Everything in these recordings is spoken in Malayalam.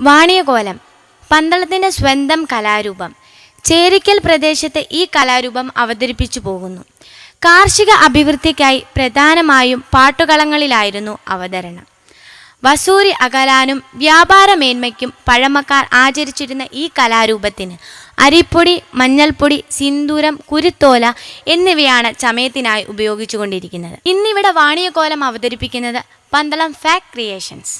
വാണിയകോലം പന്തളത്തിന്റെ സ്വന്തം കലാരൂപം. ചേരിക്കൽ പ്രദേശത്ത് ഈ കലാരൂപം അവതരിപ്പിച്ചു പോകുന്നു. കാർഷിക അഭിവൃദ്ധിക്കായി പ്രധാനമായും പാട്ടുകളങ്ങളിലായിരുന്നു അവതരണം. വസൂരി അകലാനും വ്യാപാര മേന്മയ്ക്കും പഴമക്കാർ ആചരിച്ചിരുന്ന ഈ കലാരൂപത്തിന് അരിപ്പൊടി മഞ്ഞൾപ്പൊടി സിന്ദൂരം കുരുത്തോല എന്നിവയാണ് ചമയത്തിനായി ഉപയോഗിച്ചുകൊണ്ടിരിക്കുന്നത്. ഇന്നിവിടെ വാണിയകോലം അവതരിപ്പിക്കുന്നത് പന്തളം ഫാക്ട് ക്രിയേഷൻസ്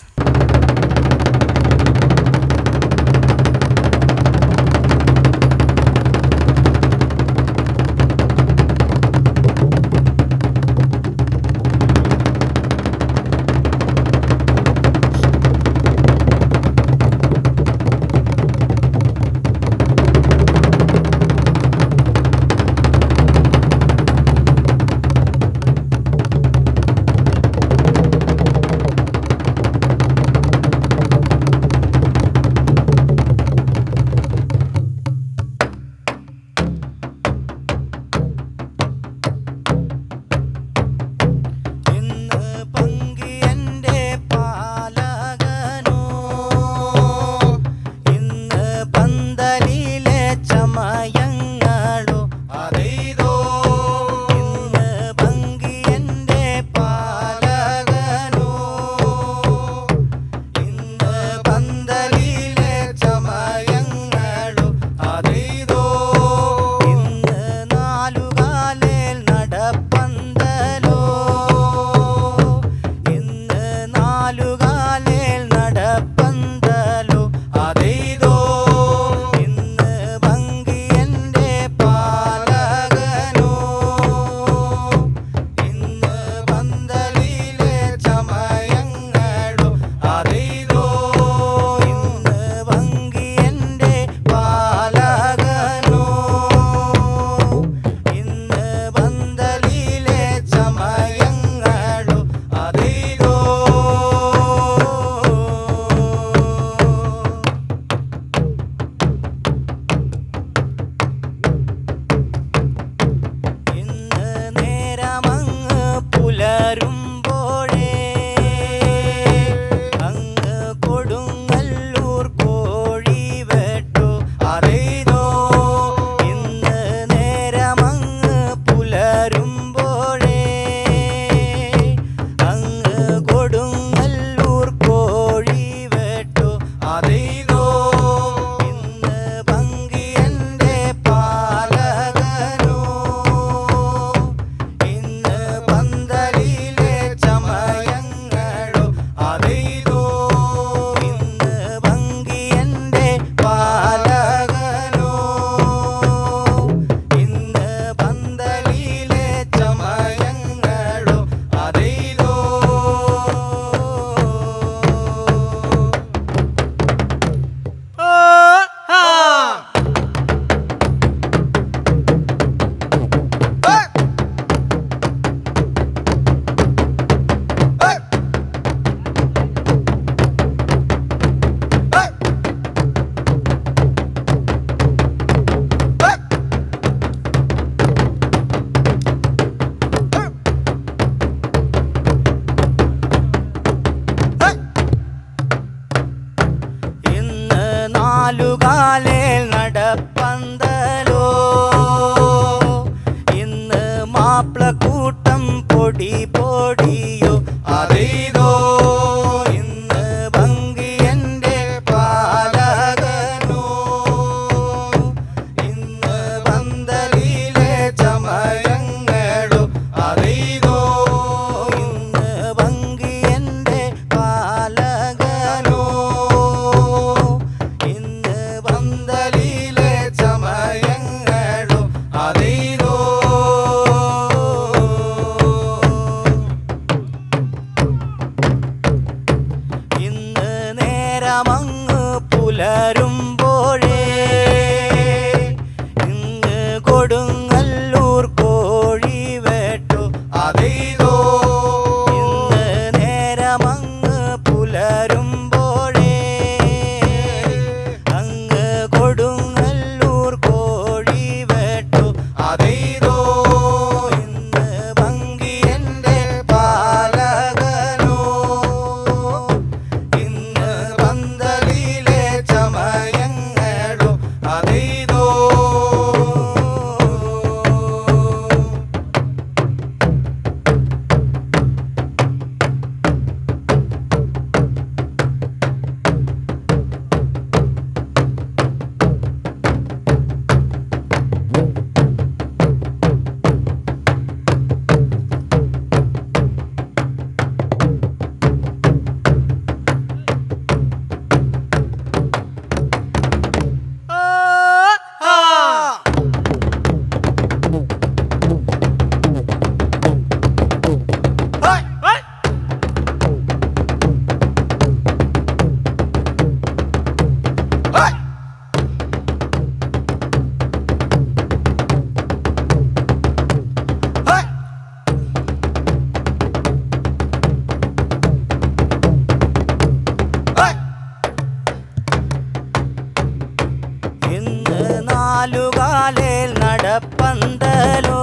മങ്ങ് പുലരും നാലുകാലേൽ നടപ്പന്തലോ